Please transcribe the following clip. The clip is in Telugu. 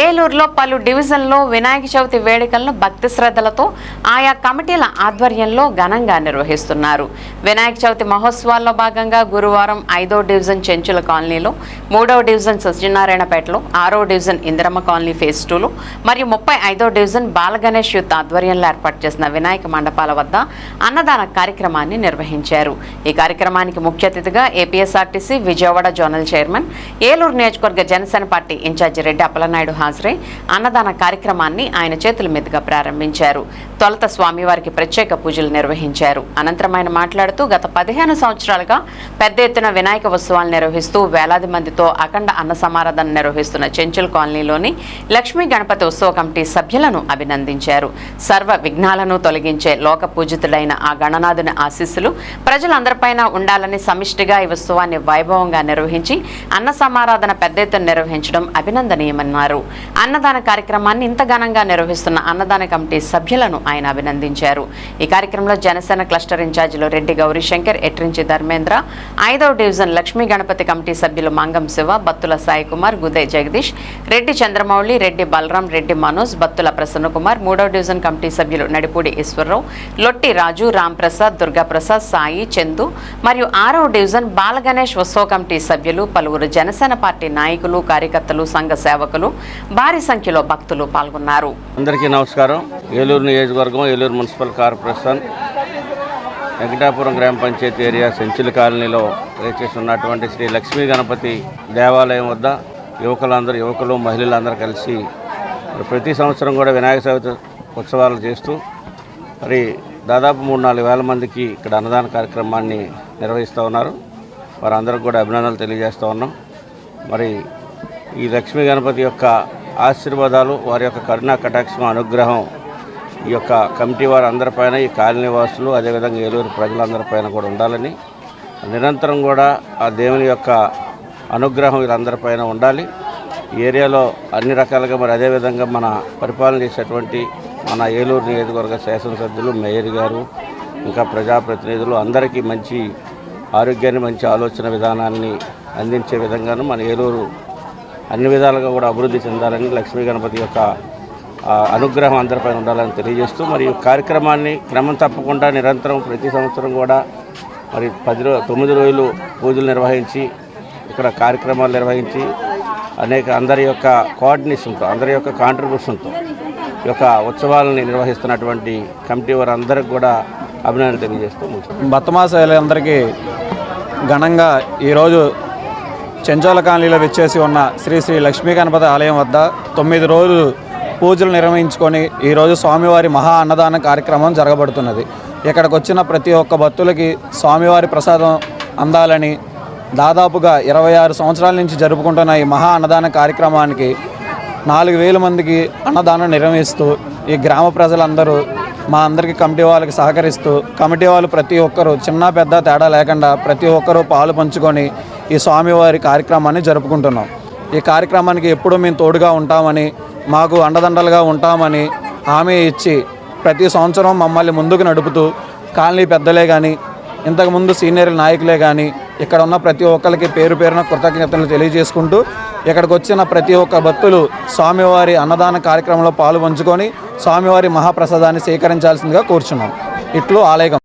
ఏలూరులో పలు డివిజన్లో వినాయక చవితి వేడుకలను భక్తి శ్రద్ధలతో ఆయా కమిటీల ఆధ్వర్యంలో ఘనంగా నిర్వహిస్తున్నారు. వినాయక చవితి మహోత్సవాల్లో భాగంగా గురువారం ఐదో డివిజన్ చెంచుల కాలనీలో మూడవ డివిజన్ సత్యనారాయణపేటలో ఆరో డివిజన్ ఇందిరమ్మ కాలనీ ఫేజ్ టూలో మరియు ముప్పై ఐదో డివిజన్ బాలగణేష్ యూత్ ఆధ్వర్యంలో ఏర్పాటు చేసిన వినాయక మండపాల వద్ద అన్నదాన కార్యక్రమాన్ని నిర్వహించారు. ఈ కార్యక్రమానికి ముఖ్య అతిథిగా APSRTC Vijayawada zonal chairman Eluru నియోజకవర్గ జనసేన పార్టీ ఇన్ఛార్జి రెడ్డి అప్పలనాయుడు హాజరై అన్నదాన కార్యక్రమాన్ని ఆయన చేతుల మీదుగా ప్రారంభించారు. తొలత స్వామివారికి ప్రత్యేక పూజలు నిర్వహించారు. అనంతరం ఆయన మాట్లాడుతూ గత పదిహేను సంవత్సరాలుగా పెద్ద ఎత్తున వినాయక ఉత్సవాలు నిర్వహిస్తూ వేలాది మందితో అఖండ అన్న సమారాధన నిర్వహిస్తున్న చెంచుల్ కాలనీలోని లక్ష్మీ గణపతి ఉత్సవ కమిటీ సభ్యులను అభినందించారు. సర్వ విఘ్నాలను తొలగించే లోక పూజితుడైన ఆ గణనాథుని ఆశీస్సులు ప్రజలందరిపైన ఉండాలని సమిష్టిగా ఈ ఉత్సవాన్ని వైభవంగా నిర్వహించి అన్న సమారాధన పెద్ద ఎత్తున నిర్వహించడం అభినందనీయమన్నారు. అన్నదాన కార్యక్రమాన్ని ఇంత ఘనంగా నిర్వహిస్తున్న అన్నదాన కమిటీ సభ్యులను ఆయన అభినందించారు. ఈ కార్యక్రమంలో జనసేన క్లస్టర్ ఇన్ఛార్జీలు రెడ్డి గౌరీశంకర్ ఎట్రించి ధర్మేంద్ర ఐదవ డివిజన్ లక్ష్మీ గణపతి కమిటీ సభ్యులు మంగం శివ బత్తుల సాయి కుమార్ గుదే జగదీష్ రెడ్డి చంద్రమౌళి రెడ్డి బలరాం రెడ్డి మనోజ్ బత్తుల ప్రసన్న కుమార్ మూడవ డివిజన్ కమిటీ సభ్యులు నడిపూడి ఈశ్వరరావు లొట్టి రాజు రాంప్రసాద్ దుర్గాప్రసాద్ సాయి చందు మరియు ఆరవ డివిజన్ బాలగణేష్ ఉత్సవ కమిటీ సభ్యులు పలువురు జనసేన పార్టీ నాయకులు కార్యకర్తలు సంఘ సేవకులు భారీ సంఖ్యలో భక్తులు పాల్గొన్నారు. అందరికీ నమస్కారం. ఏలూరు నియోజకవర్గం ఏలూరు మున్సిపల్ కార్పొరేషన్ వెంకటాపురం గ్రామ పంచాయతీ ఏరియా సెంచుల కాలనీలో వేచేసి ఉన్నటువంటి శ్రీ లక్ష్మీ గణపతి దేవాలయం వద్ద యువకులందరూ యువకులు మహిళలందరూ కలిసి ప్రతి సంవత్సరం కూడా వినాయక చవితి ఉత్సవాలు చేస్తూ మరి దాదాపు మూడు నాలుగు వేల మందికి ఇక్కడ అన్నదాన కార్యక్రమాన్ని నిర్వహిస్తూ ఉన్నారు. వారందరికీ కూడా అభినందనలు తెలియజేస్తూ ఉన్నాం. మరి ఈ లక్ష్మీ గణపతి యొక్క ఆశీర్వాదాలు వారి యొక్క కరుణా కటాక్షం అనుగ్రహం ఈ యొక్క కమిటీ వారు అందరిపైన ఈ కాలనీ వాసులు అదేవిధంగా ఏలూరు ప్రజలందరిపైన కూడా ఉండాలని నిరంతరం కూడా ఆ దేవుని యొక్క అనుగ్రహం వీళ్ళందరిపైన ఉండాలి. ఈ ఏరియాలో అన్ని రకాలుగా మరి అదేవిధంగా మన పరిపాలన చేసేటువంటి మన ఏలూరు నియోజకవర్గ శాసనసభ్యులు మేయర్ గారు ఇంకా ప్రజాప్రతినిధులు అందరికీ మంచి ఆరోగ్యాన్ని మంచి ఆలోచన విధానాన్ని అందించే విధంగాను మన ఏలూరు అన్ని విధాలుగా కూడా అభివృద్ధి చెందాలని లక్ష్మీ గణపతి యొక్క అనుగ్రహం అందరిపైన ఉండాలని తెలియజేస్తూ మరి కార్యక్రమాన్ని క్రమం తప్పకుండా నిరంతరం ప్రతి సంవత్సరం కూడా మరి పది రో తొమ్మిది రోజులు పూజలు నిర్వహించి ఇక్కడ కార్యక్రమాలు నిర్వహించి అనేక అందరి యొక్క కోఆర్డినేషన్తో అందరి యొక్క కాంట్రిబ్యూషన్తో ఈ యొక్క ఉత్సవాలని నిర్వహిస్తున్నటువంటి కమిటీ వారందరికీ కూడా అభినందనలు తెలియజేస్తూ ముగిస్తున్నాను. ఘనంగా ఈరోజు చెంచోల కాలనీలో విచ్చేసి ఉన్న శ్రీ శ్రీ లక్ష్మీ గణపతి ఆలయం వద్ద తొమ్మిది రోజులు పూజలు నిర్వహించుకొని ఈరోజు స్వామివారి మహా అన్నదాన కార్యక్రమం జరగబడుతున్నది. ఇక్కడికి వచ్చిన ప్రతి ఒక్క భక్తులకి స్వామివారి ప్రసాదం అందాలని దాదాపుగా ఇరవై ఆరు సంవత్సరాల నుంచి జరుపుకుంటున్న ఈ మహా అన్నదాన కార్యక్రమానికి నాలుగు వేల మందికి అన్నదానం నిర్వహిస్తూ ఈ గ్రామ ప్రజలందరూ మా అందరికీ కమిటీ వాళ్ళకి సహకరిస్తూ కమిటీ వాళ్ళు ప్రతి ఒక్కరూ చిన్న పెద్ద తేడా లేకుండా ప్రతి ఒక్కరూ పాలు పంచుకొని ఈ స్వామివారి కార్యక్రమాన్ని జరుపుకుంటున్నాం. ఈ కార్యక్రమానికి ఎప్పుడూ మేము తోడుగా ఉంటామని మాకు అండదండలుగా ఉంటామని హామీ ఇచ్చి ప్రతి సంవత్సరం మమ్మల్ని ముందుకు నడుపుతూ కాలనీ పెద్దలే కానీ ఇంతకుముందు సీనియర్ నాయకులే కానీ ఇక్కడ ఉన్న ప్రతి ఒక్కరికి పేరు పేరున కృతజ్ఞతలు తెలియజేసుకుంటూ ఇక్కడికి వచ్చిన ప్రతి ఒక్క భక్తులు స్వామివారి అన్నదాన కార్యక్రమంలో పాలు పంచుకొని స్వామివారి మహాప్రసాదాన్ని స్వీకరించాల్సిందిగా కోరుచున్నాం. ఇట్లు ఆలయం